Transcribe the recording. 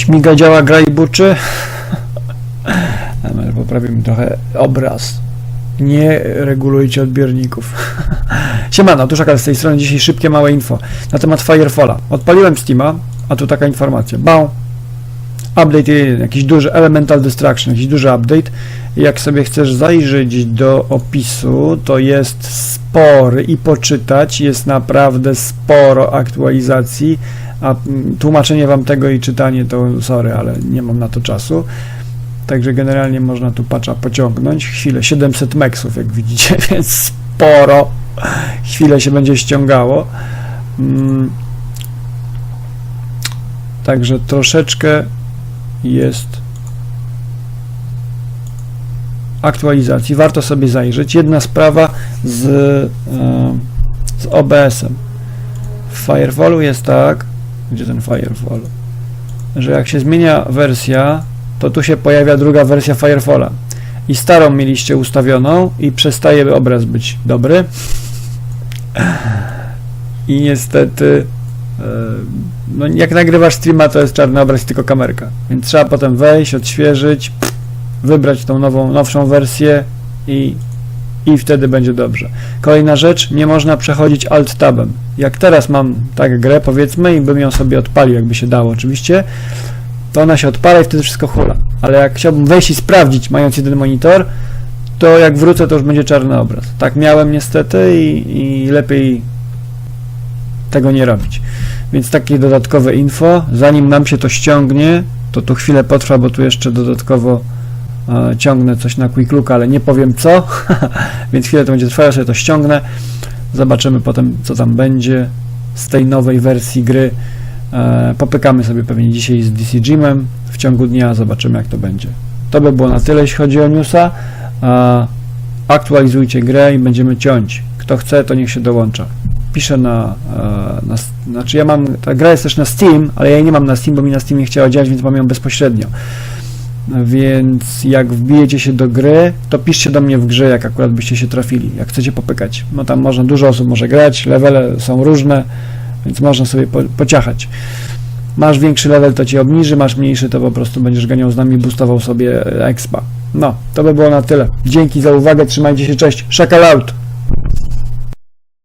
Śmiga działa, gra i buczy. Ale poprawimy trochę obraz. Nie regulujcie odbiorników. Siemano, tu Szakal z tej strony. Dzisiaj szybkie, małe info na temat Firefalla. Odpaliłem Steama, a tu taka informacja. Bał. Update jeden, jakiś duży Elemental Destruction, jakiś duży update. Jak sobie chcesz zajrzeć do opisu, to jest spory i poczytać. Jest naprawdę sporo aktualizacji. A tłumaczenie wam tego i czytanie to sorry, ale nie mam na to czasu. Także generalnie można tu patcha pociągnąć. Chwilę 700 meksów, jak widzicie, więc sporo. Chwilę się będzie ściągało. Mm. Także troszeczkę jest aktualizacji. Warto sobie zajrzeć. Jedna sprawa z, e, z OBS-em. W Firewallu jest tak, gdzie ten Firewall, że jak się zmienia wersja, to tu się pojawia druga wersja Firefalla. I starą mieliście ustawioną i przestaje obraz być dobry. I niestety, no jak nagrywasz streama, to jest czarny obraz tylko kamerka. Więc trzeba potem wejść, odświeżyć, wybrać tą nową, nowszą wersję i, i wtedy będzie dobrze. Kolejna rzecz, nie można przechodzić alt-tabem. Jak teraz mam tak grę, powiedzmy, i bym ją sobie odpalił, jakby się dało oczywiście, to ona się odpala i wtedy wszystko hula. Ale jak chciałbym wejść i sprawdzić, mając jeden monitor, to jak wrócę, to już będzie czarny obraz. Tak miałem niestety i, i lepiej tego nie robić. Więc takie dodatkowe info. Zanim nam się to ściągnie, to tu chwilę potrwa, bo tu jeszcze dodatkowo e, ciągnę coś na Quick Look, ale nie powiem co, więc chwilę to będzie trwało, sobie to ściągnę. Zobaczymy potem, co tam będzie z tej nowej wersji gry. E, popykamy sobie pewnie dzisiaj z DC Gymem w ciągu dnia, zobaczymy jak to będzie. To by było na tyle, jeśli chodzi o newsa. E, aktualizujcie grę i będziemy ciąć. Kto chce, to niech się dołącza. Piszę na, e, na. Znaczy, ja mam. Ta gra jest też na Steam, ale ja jej nie mam na Steam, bo mi na Steam nie chciała działać, więc mam ją bezpośrednio. Więc jak wbijecie się do gry, to piszcie do mnie w grze, jak akurat byście się trafili, jak chcecie popykać. No tam można, dużo osób może grać, levele są różne, więc można sobie po, pociachać. Masz większy level, to cię obniży, masz mniejszy, to po prostu będziesz ganiał z nami, boostował sobie e, expa. No, to by było na tyle. Dzięki za uwagę, trzymajcie się, cześć, shakal out!